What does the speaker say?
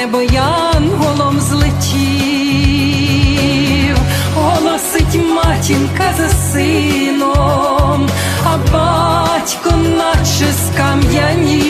Небо янголом злетів, голосить матінка за сином, а батько наче скам'янів.